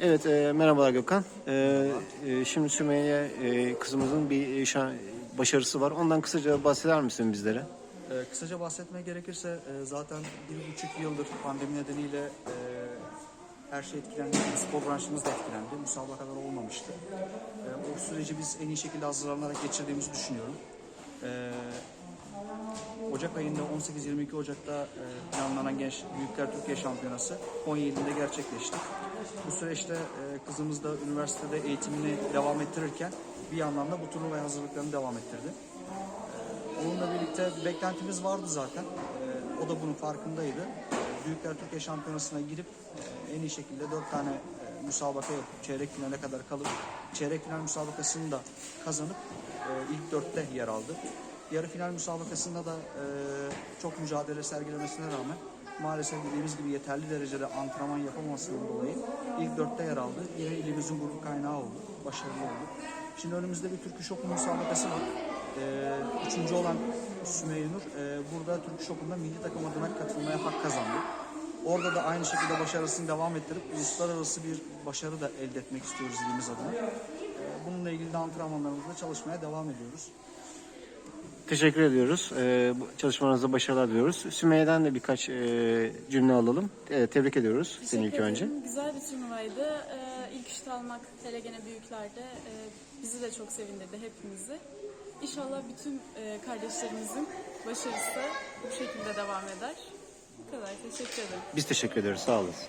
Evet, e, merhabalar Gökhan. E, e, şimdi Sümeyye e, kızımızın bir e, şan- başarısı var. Ondan kısaca bahseder misin bizlere? Ee, kısaca bahsetmeye gerekirse e, zaten bir buçuk yıldır pandemi nedeniyle e, her şey etkilendi. Spor branşımız da etkilendi. Müsabakalar olmamıştı. E, o süreci biz en iyi şekilde hazırlanarak geçirdiğimizi düşünüyorum. E, Ocak ayında 18-22 Ocak'ta e, planlanan Genç Büyükler Türkiye Şampiyonası Konya ilinde gerçekleşti. Bu süreçte e, kızımız da üniversitede eğitimini devam ettirirken bir yandan da bu turnuvaya hazırlıklarını devam ettirdi. Onunla birlikte bir beklentimiz vardı zaten. O da bunun farkındaydı. Büyükler Türkiye Şampiyonası'na girip e, en iyi şekilde dört tane e, müsabaka yapıp çeyrek finale kadar kalıp çeyrek final müsabakasını da kazanıp e, ilk dörtte yer aldı. Yarı final müsabakasında da e, çok mücadele sergilemesine rağmen maalesef dediğimiz gibi yeterli derecede antrenman yapamamasından dolayı ilk dörtte yer aldı. Yine ilimizin gurur kaynağı oldu. Başarılı oldu. Şimdi önümüzde bir Türkü Şoku müsabakası var. Ee, üçüncü olan Sümeyye Nur e, burada Türk Şoku'nda milli takım adına katılmaya hak kazandı. Orada da aynı şekilde başarısını devam ettirip uluslararası bir başarı da elde etmek istiyoruz ilimiz adına. Ee, bununla ilgili de antrenmanlarımızda çalışmaya devam ediyoruz. Teşekkür ediyoruz. E, bu çalışmanızda başarılar diliyoruz. Sümeyye'den de birkaç e, cümle alalım. E, tebrik ediyoruz seni ilk Teşekkür önce. ederim. Güzel bir turnuvaydı. Ee, ilk şut almak hele gene büyüklerde e, bizi de çok sevindirdi hepimizi. İnşallah bütün e, kardeşlerimizin başarısı bu şekilde devam eder. Bu kadar. Teşekkür ederim. Biz teşekkür ederiz. Sağ olasın.